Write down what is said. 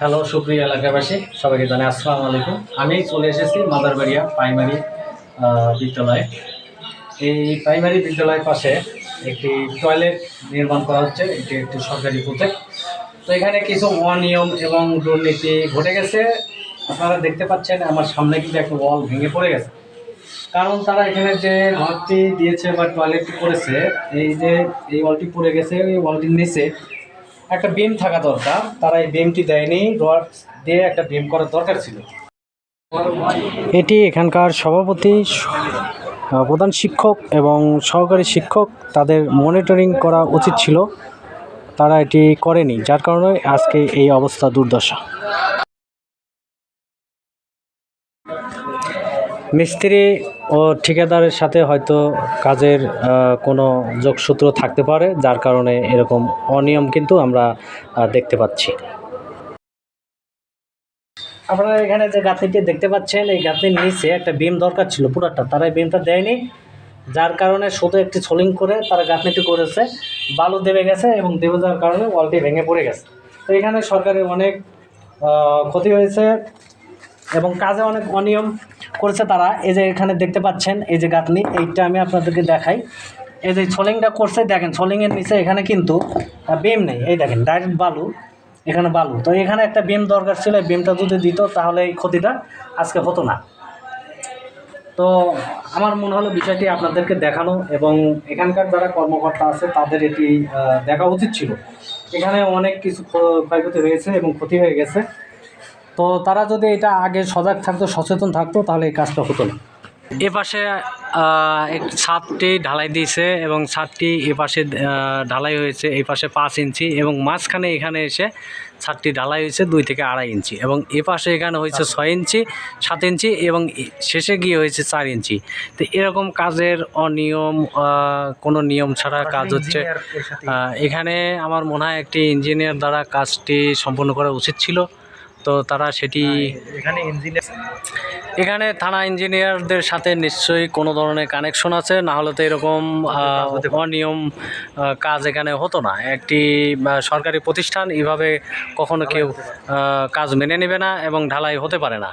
Hello সুপ্রিয় এলাকাবাসী, সবাইকে জানাই আসসালামু আলাইকুম। আমি চলে এসেছি মাদারবাড়িয়া প্রাইমারি বিদ্যালয়ে। এই প্রাইমারি বিদ্যালয়ের পাশে একটি টয়লেট নির্মাণ করা হচ্ছে, এটি একটি সরকারি প্রজেক্ট। তো এখানে কিছু অনিয়ম এবং দুর্নীতি ঘটে গেছে। আপনারা দেখতে পাচ্ছেন, আমার সামনে কিন্তু একটা ওয়াল ভেঙে পড়ে গেছে। কারণ তারা এখানে যে ঘরটি দিয়েছে বা টয়লেটটি করেছে, এই যে এই ওয়ালটি পড়ে গেছে, এই ওয়ালটির নিচে একটা বিম থাকা দরকার। তারা এই বিমটি দেয়নি, রড দিয়ে একটা বিম করার দরকার ছিল। এটি এখানকার সভাপতি প্রধান শিক্ষক এবং সহকারী শিক্ষক, তাদের মনিটরিং করা উচিত ছিল। তারা এটি করেনি, যার কারণে আজকে এই অবস্থা দুর্দশা। মিস্ত্রি ও ঠিকাদারের সাথে হয়তো কাজের কোনো যোগসূত্র থাকতে পারে, যার কারণে এরকম অনিয়ম কিন্তু আমরা দেখতে পাচ্ছি। আপনারা এখানে যে গাঁথনিটি দেখতে পাচ্ছেন, এই গাঁথনির নিচে একটা বিম দরকার ছিল, পুরাটা। তারা এই বিমটা দেয়নি, যার কারণে শুধু একটি সোলিং করে তারা গাঁথনিটি করেছে। বালু দেবে গেছে এবং দেবে যাওয়ার কারণে ওয়ালটি ভেঙে পড়ে গেছে। তো এখানে সরকারের অনেক ক্ষতি হয়েছে। এবং কাজে অনেক অনিয়ম করেছে তারা। এই যে এখানে দেখতে পাচ্ছেন, এই যে গাঁথনি, এইটা আমি আপনাদেরকে দেখাই। এই যে সোলিংটা করছে, দেখেন সোলিংয়ের নিচে এখানে কিন্তু বিম নেই। এই দেখেন ডাইরেক্ট বালু, এখানে বালু। তো এখানে একটা বিম দরকার ছিল, এই বিমটা যদি দিত, তাহলে এই ক্ষতিটা আজকে হতো না। তো আমার মনে হলো বিষয়টি আপনাদেরকে দেখানো এবং এখানকার যারা কর্মকর্তা আছে, তাদের এটি দেখা উচিত ছিল। এখানে অনেক কিছু ক্ষ- ক্ষয়ক্ষতি হয়েছে এবং ক্ষতি হয়ে গেছে। তো তারা যদি এটা আগে সজাগ থাকতো সচেতন থাকতো তাহলে এই কাজটা হতো না। এ পাশে ছাদটি ঢালাই দিয়েছে এবং ছাদটি এ পাশে ঢালাই হয়েছে এই পাশে পাঁচ ইঞ্চি এবং মাঝখানে এখানে এসে ছাদটি ঢালাই হয়েছে দুই থেকে আড়াই ইঞ্চি এবং এ পাশে এখানে হয়েছে ছয় ইঞ্চি সাত ইঞ্চি এবং শেষে গিয়ে হয়েছে চার ইঞ্চি। তো এরকম কাজের অনিয়ম কোনো নিয়ম ছাড়া কাজ হচ্ছে। এখানে আমার মনে হয় একটি ইঞ্জিনিয়ার দ্বারা কাজটি সম্পন্ন করা উচিত ছিল। তো তারা সেটি এখানে ইঞ্জিনিয়ার এখানে থানা ইঞ্জিনিয়ারদের সাথে নিশ্চয়ই কোনো ধরনের কানেকশন আছে না হলে তো এরকম অনিয়ম কাজ এখানে হতো না। একটি সরকারি প্রতিষ্ঠান এভাবে কখনো কেউ কাজ মেনে নেবে না এবং ঢালাই হতে পারে না।